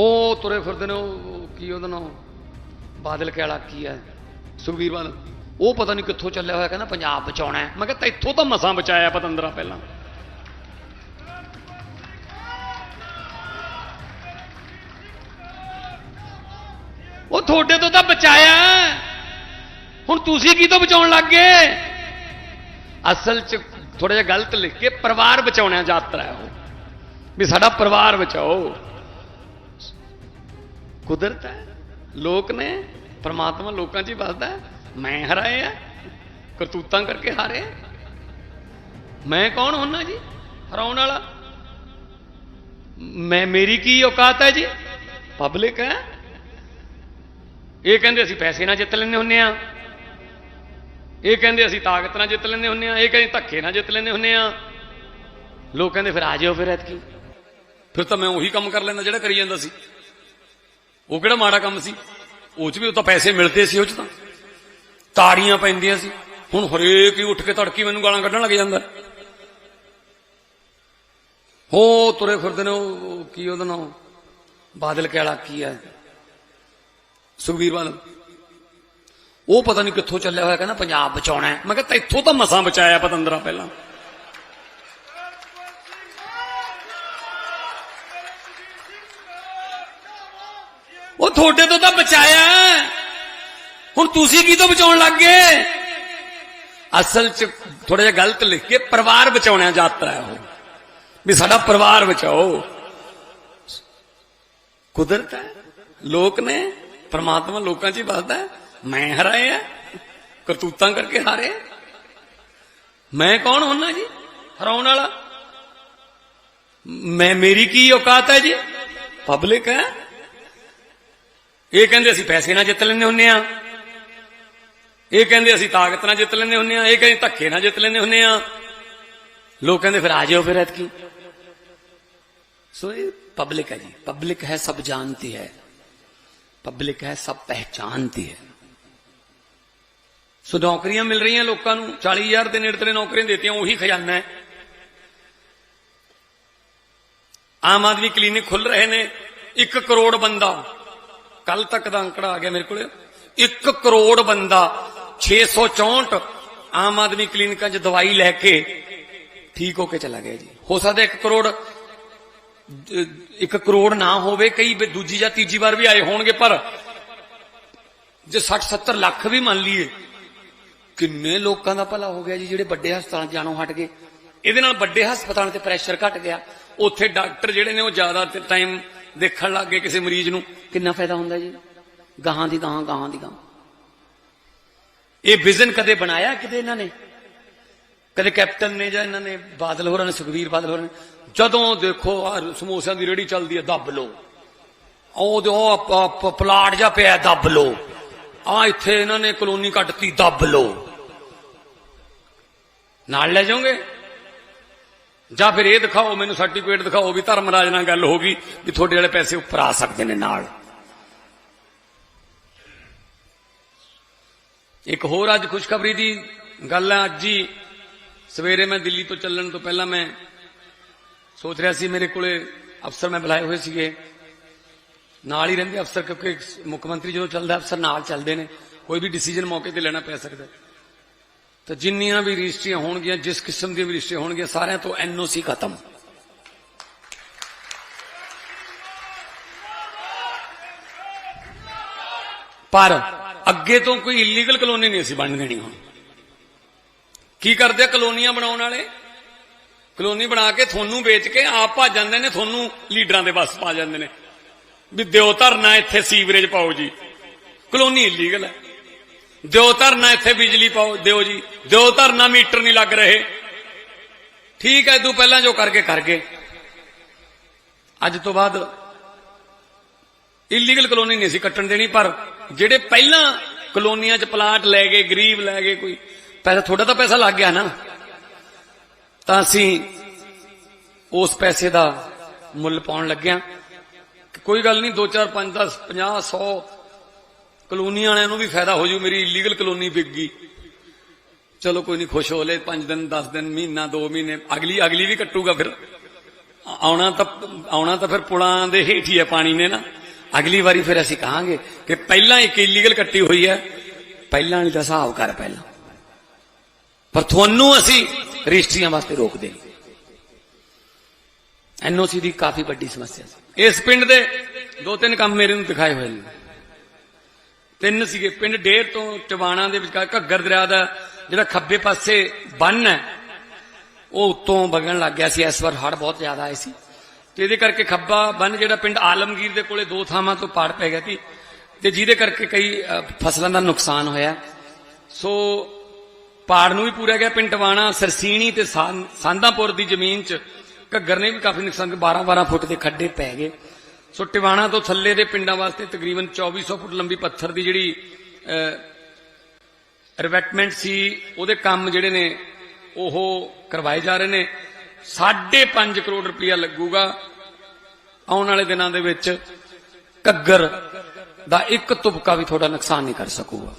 ਉਹ ਤੁਰੇ ਫਿਰਦੇ ਨੇ, ਉਹ ਕੀ ਉਹਦਾ ਨਾਮ? ਬਾਦਲ ਕਹਿਲਾ ਕੀ ਹੈ? ਸੁਖਬੀਰ ਬਾਦਲ। ਉਹ ਪਤਾ ਨਹੀਂ ਕਿੱਥੋਂ ਚੱਲਿਆ ਹੋਇਆ, ਕਹਿੰਦਾ ਪੰਜਾਬ ਬਚਾਉਣਾ ਮੈਂ ਕਿਹਾ ਤੈਥੋਂ ਤਾਂ ਮਸਾਂ ਬਚਾਇਆ ਪਤੰਦਰਾ ਪਹਿਲਾਂ। ਉਹ ਤੁਹਾਡੇ ਤੋਂ ਤਾਂ ਬਚਾਇਆ ਹੁਣ ਤੁਸੀਂ ਕੀ ਤੋਂ ਬਚਾਉਣ ਲੱਗ ਗਏ? ਅਸਲ 'ਚ ਥੋੜਾ ਜਿਹਾ ਗਲਤ ਲਿਖ ਕੇ ਪਰਿਵਾਰ ਬਚਾਉਣਾ ਯਾਤਰਾ ਹੈ ਉਹ। ਵੀ ਸਾਡਾ ਪਰਿਵਾਰ ਬਚਾਓ। ਕੁਦਰਤ ਹੈ, ਲੋਕ ਨੇ, ਪਰਮਾਤਮਾ ਲੋਕਾਂ 'ਚ ਹੀ ਵੱਸਦਾ ਮੈਂ ਹਰਾਏ ਆ, ਕਰਤੂਤਾਂ ਕਰਕੇ ਹਾਰੇ ਮੈਂ ਕੌਣ ਹੁੰਨਾ ਜੀ, ਹਰਾਉਣ ਵਾਲਾ? ਮੈਂ, ਮੇਰੀ ਕੀ ਔਕਾਤ ਹੈ ਜੀ? ਪਬਲਿਕ ਹੈ। ਇਹ ਕਹਿੰਦੇ ਅਸੀਂ ਪੈਸੇ ਨਾਲ ਜਿੱਤ ਲੈਂਦੇ ਹੁੰਨੇ ਆ। ਇਹ ਕਹਿੰਦੇ ਅਸੀਂ ਤਾਕਤ ਨਾਲ ਜਿੱਤ ਲੈਂਦੇ ਹੁੰਨੇ ਆ। ਇਹ ਕਹਿੰਦੇ ਧੱਕੇ ਨਾਲ ਜਿੱਤ ਲੈਂਦੇ ਹੁੰਨੇ ਆ। ਲੋਕ ਕਹਿੰਦੇ ਫਿਰ ਆ ਜਾਓ ਫਿਰ ਐਤਕੀ। ਫਿਰ ਤਾਂ ਮੈਂ ਉਹੀ ਕੰਮ ਕਰ ਲੈਂਦਾ ਜਿਹੜਾ ਕਰੀ ਜਾਂਦਾ ਸੀ। ਉਹ ਕਿਹੜਾ ਮਾੜਾ ਕੰਮ ਸੀ? ਉਹ ਚ ਵੀ ਉਹ ਤਾਂ ਪੈਸੇ ਮਿਲਦੇ ਸੀ ਉਹ ਚ ਤਾਂ। ਤਾੜੀਆਂ ਪੈਂਦੀਆਂ ਸੀ। ਹੁਣ ਹਰੇਕ ਹੀ ਉੱਠ ਕੇ ਤੜਕੀ ਮੈਨੂੰ ਗਾਲਾਂ ਕੱਢਣ ਲੱਗ ਜਾਂਦਾ। ਹੋ ਤੁਰੇ ਫਿਰਦੇ ਨੇ ਉਹ ਕੀ ਉਹਦਾ ਨਾਮ? ਬਾਦਲ ਕੇ ਕੀ ਹੈ? ਸੁਖਬੀਰ ਬਾਦਲ। ਉਹ ਪਤਾ ਨਹੀਂ ਕਿੱਥੋਂ ਚੱਲਿਆ ਹੋਇਆ, ਕਹਿੰਦਾ ਪੰਜਾਬ ਬਚਾਉਣਾ ਮੈਂ ਕਿਹਾ ਤੈਥੋਂ ਤਾਂ ਮਸਾਂ ਬਚਾਇਆ ਪਤੰਦਰਾ ਪਹਿਲਾਂ। ਉਹ ਤੁਹਾਡੇ ਤੋਂ ਤਾਂ ਬਚਾਇਆ ਹੁਣ ਤੁਸੀਂ ਕੀ ਤੋਂ ਬਚਾਉਣ ਲੱਗ ਗਏ? ਅਸਲ 'ਚ ਥੋੜਾ ਜਿਹਾ ਗਲਤ ਲਿਖ ਕੇ ਪਰਿਵਾਰ ਬਚਾਉਣਾ ਯਾਤਰਾ ਹੈ ਉਹ। ਵੀ ਸਾਡਾ ਪਰਿਵਾਰ ਬਚਾਓ। ਕੁਦਰਤ ਹੈ। ਲੋਕ ਨੇ, ਪਰਮਾਤਮਾ ਲੋਕਾਂ 'ਚ ਹੀ ਵੱਸਦਾ ਮੈਂ ਹਰਾਏ ਆ ਕਰਤੂਤਾਂ ਕਰਕੇ ਹਾਰੇ ਮੈਂ ਕੌਣ ਹੁੰਨਾ ਜੀ? ਹਰਾਉਣ ਵਾਲਾ? ਮੈਂ, ਮੇਰੀ ਕੀ ਔਕਾਤ ਹੈ ਜੀ? ਪਬਲਿਕ ਹੈ। ਇਹ ਕਹਿੰਦੇ ਅਸੀਂ ਪੈਸੇ ਨਾਲ ਜਿੱਤ ਲੈਂਦੇ ਹੁੰਨੇ ਆ ਇਹ ਕਹਿੰਦੇ ਅਸੀਂ ਤਾਕਤ ਨਾਲ ਜਿੱਤ ਲੈਂਦੇ ਹੁੰਨੇ ਆ ਇਹ ਕਹਿੰਦੇ ਧੱਕੇ ਨਾਲ ਜਿੱਤ ਲੈਂਦੇ ਹੁੰਨੇ ਆ ਲੋਕ ਕਹਿੰਦੇ ਫਿਰ ਆ ਜਾਓ ਫਿਰ ਐਤਕੀ ਸੋ ਇਹ पब्लिक है जी पब्लिक है सब जानती है पब्लिक है सब पहचानती है ਸੋ ਨੌਕਰੀਆਂ ਮਿਲ ਰਹੀਆਂ ਲੋਕਾਂ ਨੂੰ 40000 ਦੇ ਨੇੜੇ ਤੇੜੇ ਨੌਕਰੀਆਂ ਦਿੱਤੀਆਂ ਉਹੀ ਖਜ਼ਾਨਾ ਹੈ ਆਮ ਆਦਮੀ ਕਲੀਨਿਕ ਖੁੱਲ ਰਹੇ ਨੇ 1 ਕਰੋੜ ਬੰਦਾ ਕੱਲ ਤੱਕ ਦਾ ਅੰਕੜਾ ਆ ਗਿਆ ਮੇਰੇ ਕੋਲ। 1 ਕਰੋੜ ਬੰਦਾ 664 ਆਮ ਆਦਮੀ ਕਲੀਨਿਕਾਂ 'ਚ ਦਵਾਈ ਲੈ ਕੇ ਠੀਕ ਹੋ ਕੇ ਚਲਾ ਗਿਆ ਜੀ। ਹੋ ਸਕਦਾ 1 ਕਰੋੜ ਇੱਕ ਕਰੋੜ ਨਾ ਹੋਵੇ, ਕਈ ਦੂਜੀ ਜਾਂ ਤੀਜੀ ਵਾਰ ਵੀ ਆਏ ਹੋਣਗੇ, ਪਰ ਜੇ 60 70 ਲੱਖ ਵੀ ਮੰਨ ਲਈਏ, ਕਿੰਨੇ ਲੋਕਾਂ ਦਾ ਭਲਾ ਹੋ ਗਿਆ ਜੀ, ਜਿਹੜੇ ਵੱਡੇ ਹਸਪਤਾਲਾਂ 'ਚ ਜਾਣੋਂ ਹਟ ਗਏ। ਇਹਦੇ ਨਾਲ ਵੱਡੇ ਹਸਪਤਾਲਾਂ ਤੇ ਪ੍ਰੈਸ਼ਰ ਘਟ ਗਿਆ। ਉੱਥੇ ਡਾਕਟਰ ਜਿਹੜੇ ਨੇ ਉਹ ਜ਼ਿਆਦਾ ਟਾਈਮ ਦੇਖਣ ਲੱਗ ਗਏ ਕਿਸੇ ਮਰੀਜ਼ ਨੂੰ। ਕਿੰਨਾ ਫਾਇਦਾ ਹੁੰਦਾ ਜੀ? ਗਾਹਾਂ ਦੀ ਗਾਹਾਂ ਗਾਹਾਂ ਦੀ ਗਾਹਾਂ। ਇਹ ਵਿਜ਼ਨ ਕਦੇ ਬਣਾਇਆ ਕਿਤੇ ਇਹਨਾਂ ਨੇ? ਕਦੇ ਕੈਪਟਨ ਨੇ ਜਾਂ ਇਹਨਾਂ ਨੇ ਬਾਦਲ ਹੋਰਾਂ ਨੇ ਸੁਖਵੀਰ ਬਾਦਲ ਹੋਰਾਂ ਨੇ? ਜਦੋਂ ਦੇਖੋ ਆ ਸਮੋਸਿਆਂ ਦੀ ਰੇੜੀ ਚੱਲਦੀ ਹੈ ਦੱਬ ਲੋ ਉਹ ਜੋ ਪਲਾਟ ਜਾ ਪਿਆ ਦੱਬ ਲੋ ਆ ਇੱਥੇ ਇਹਨਾਂ ਨੇ ਕਲੋਨੀ ਕੱਟਤੀ ਦੱਬ ਲੋ ਨਾਲ ਲੈ ਜਾਓਗੇ? ਜਾਂ ਫਿਰ ਇਹ ਦਿਖਾਓ, ਮੈਨੂੰ ਸਰਟੀਫਿਕੇਟ ਦਿਖਾਓ ਵੀ ਧਰਮਰਾਜ ਨਾਲ ਗੱਲ ਹੋ ਗਈ ਵੀ ਤੁਹਾਡੇ ਵਾਲੇ ਪੈਸੇ ਉੱਪਰ ਆ ਸਕਦੇ ਨੇ ਨਾਲ। ਇੱਕ ਹੋਰ ਅੱਜ ਖੁਸ਼ਖਬਰੀ ਦੀ ਗੱਲ ਹੈ, ਅੱਜ ਹੀ ਸਵੇਰੇ ਮੈਂ ਦਿੱਲੀ ਤੋਂ ਚੱਲਣ ਤੋਂ ਪਹਿਲਾਂ ਮੈਂ ਸੋਚ ਰਿਹਾ ਸੀ, ਮੇਰੇ ਕੋਲੇ ਅਫਸਰ ਮੈਂ ਬੁਲਾਏ ਹੋਏ ਸੀਗੇ। ਨਾਲ ਹੀ ਰਹਿੰਦੇ ਅਫਸਰ, ਕਿਉਂਕਿ ਮੁੱਖ ਮੰਤਰੀ ਜਦੋਂ ਚੱਲਦਾ, ਅਫਸਰ ਨਾਲ ਚੱਲਦੇ ਨੇ। ਕੋਈ ਵੀ ਡਿਸੀਜਨ ਮੌਕੇ ਤੇ ਲੈਣਾ ਪੈ ਸਕਦਾ ਤਾਂ ਜਿੰਨੀਆਂ ਵੀ ਰਜਿਸਟਰੀਆਂ ਹੋਣਗੀਆਂ, ਜਿਸ ਕਿਸਮ ਦੀਆਂ ਵੀ ਰਜਿਸਟਰੀਆਂ ਹੋਣਗੀਆਂ, ਸਾਰਿਆਂ ਤੋਂ ਐਨਓਸੀ ਖਤਮ। ਪਰ ਅੱਗੇ ਤੋਂ ਕੋਈ ਇਲੀਗਲ ਕਲੋਨੀ ਨਹੀਂ ਅਸੀਂ ਬਣ ਦੇਣੀ ਹੁਣ। ਕੀ ਕਰਦੇ ਕਲੋਨੀਆਂ ਬਣਾਉਣ ਵਾਲੇ? ਕਲੋਨੀ ਬਣਾ ਕੇ ਤੁਹਾਨੂੰ ਵੇਚ ਕੇ ਆਪ ਭੱਜ ਜਾਂਦੇ ਨੇ, ਤੁਹਾਨੂੰ ਲੀਡਰਾਂ ਦੇ ਬਸ ਪਾ ਜਾਂਦੇ ਨੇ। ਵੀ ਦਿਓ ਧਰਨਾ, ਇੱਥੇ ਸੀਵਰੇਜ ਪਾਓ ਜੀ। ਕਲੋਨੀ ਇਲੀਗਲ ਹੈ। ਦਿਓ ਧਰਨਾ ਇੱਥੇ ਬਿਜਲੀ ਪਾਓ, ਦਿਓ ਜੀ। ਦਿਓ ਧਰਨਾ ਮੀਟਰ ਨਹੀਂ ਲੱਗ ਰਹੇ। ਠੀਕ ਹੈ, ਤੂੰ ਪਹਿਲਾਂ ਜੋ ਕਰਕੇ ਕਰ ਗਏ। ਅੱਜ ਤੋਂ ਬਾਅਦ ਇਲੀਗਲ ਕਲੋਨੀ ਨਹੀਂ ਸੀ ਕੱਟਣ ਦੇਣੀ, ਪਰ ਜਿਹੜੇ ਪਹਿਲਾਂ ਕਲੋਨੀਆਂ 'ਚ ਪਲਾਟ ਲੈ ਗਏ, ਗਰੀਬ ਲੈ ਗਏ ਕੋਈ, ਪੈਸਾ, ਤੁਹਾਡਾ ਤਾਂ ਪੈਸਾ ਲੱਗ ਗਿਆ ਨਾ। ਤਾਂ ਅਸੀਂ ਉਸ ਪੈਸੇ ਦਾ ਮੁੱਲ ਪਾਉਣ ਲੱਗਿਆ। ਕੋਈ ਗੱਲ ਨਹੀਂ 2 4 5 10 50 100 ਕਲੋਨੀ ਵਾਲਿਆਂ ਨੂੰ ਵੀ ਫਾਇਦਾ ਹੋ ਜੂ, ਮੇਰੀ ਇਲੀਗਲ ਕਲੋਨੀ ਵਿਕ ਗਈ। ਚਲੋ ਕੋਈ ਨਹੀਂ, ਖੁਸ਼ ਹੋ ਲੈ 5 ਦਿਨ 10 ਦਿਨ, ਮਹੀਨਾ 2 ਮਹੀਨੇ, ਅਗਲੀ ਅਗਲੀ ਵੀ ਕੱਟੂਗਾ ਫਿਰ। ਆਉਣਾ ਤਾਂ ਆਉਣਾ ਤਾਂ ਫਿਰ ਪੁਲਾਂ ਦੇ ਹੇਠ ਹੀ ਹੈ ਪਾਣੀ ਨੇ ਨਾ। ਅਗਲੀ ਵਾਰੀ ਫਿਰ ਅਸੀਂ ਕਹਾਂਗੇ ਕਿ ਪਹਿਲਾਂ ਇੱਕ ਇਲੀਗਲ ਕੱਟੀ ਹੋਈ ਹੈ, ਪਹਿਲਾਂ ਵਾਲੀ ਦਾ ਹਿਸਾਬ ਕਰ ਪਹਿਲਾਂ। ਪਰ ਤੁਹਾਨੂੰ ਅਸੀਂ ਰਜਿਸਟਰੀਆਂ ਵਾਸਤੇ ਰੋਕਦੇ ਨਹੀਂ। ਐਨਓਸੀ ਦੀ ਕਾਫੀ ਵੱਡੀ ਸਮੱਸਿਆ ਸੀ। ਇਸ ਪਿੰਡ ਦੇ ਦੋ ਤਿੰਨ ਕੰਮ ਮੇਰੇ ਨੂੰ ਦਿਖਾਏ ਹੋਏ ਨੇ। ਤਿੰਨ ਸੀਗੇ, ਪਿੰਡ ਡੇਰ ਤੋਂ ਟਵਾਣਾ ਦੇ ਵਿਚਕਾਰ ਘੱਗਰ ਦਰਿਆ ਦਾ ਜਿਹੜਾ ਖੱਬੇ ਪਾਸੇ ਬੰਨ ਹੈ, ਉਹ ਉੱਤੋਂ ਵਗਣ ਲੱਗ ਗਿਆ ਸੀ, ਇਸ ਵਾਰ ਹੜ੍ਹ ਬਹੁਤ ਜ਼ਿਆਦਾ ਆਏ ਸੀ। ਤੇ ਇਹਦੇ ਕਰਕੇ ਖੱਬਾ ਬੰਨ ਜਿਹੜਾ ਪਿੰਡ ਆਲਮਗੀਰ ਦੇ ਕੋਲੇ ਦੋ ਥਾਵਾਂ ਤੋਂ ਪਾੜ ਪੈ ਗਿਆ ਸੀ, ਤੇ ਜਿਹਦੇ ਕਰਕੇ ਕਈ ਫਸਲਾਂ ਦਾ ਨੁਕਸਾਨ ਹੋਇਆ। ਸੋ ਪਾੜ ਨੂੰ ਵੀ ਪੂਰਾ ਗਿਆ ਪਿੰਡ ਟਵਾਣਾ ਸਰਸੀਣੀ ਤੇ ਸਾਂ- ਸਾਂਦਾਪੁਰ ਦੀ ਜ਼ਮੀਨ 'ਚ ਘੱਗਰ ਨੇ ਵੀ ਕਾਫੀ ਨੁਕਸਾਨ 12 12 ਫੁੱਟ ਦੇ ਖੱਡੇ ਪੈ ਗਏ। ਸੋ ਟਿਵਾਣਾ ਤੋਂ ਥੱਲੇ ਦੇ ਪਿੰਡਾਂ ਵਾਸਤੇ ਤਕਰੀਬਨ 2400 ਫੁੱਟ ਲੰਬੀ ਪੱਥਰ ਦੀ ਜਿਹੜੀ ਰਿਵੈਟਮੈਂਟ ਸੀ, ਉਹਦੇ ਕੰਮ ਜਿਹੜੇ ਨੇ, ਉਹ ਕਰਵਾਏ ਜਾ ਰਹੇ ਨੇ। 5.5 ਕਰੋੜ ਰੁਪਇਆ ਲੱਗੂਗਾ। ਆਉਣ ਵਾਲੇ ਦਿਨਾਂ ਦੇ ਵਿੱਚ ਘੱਗਰ ਦਾ ਇੱਕ ਤੁਪਕਾ ਵੀ ਤੁਹਾਡਾ ਨੁਕਸਾਨ ਨਹੀਂ ਕਰ ਸਕੂਗਾ।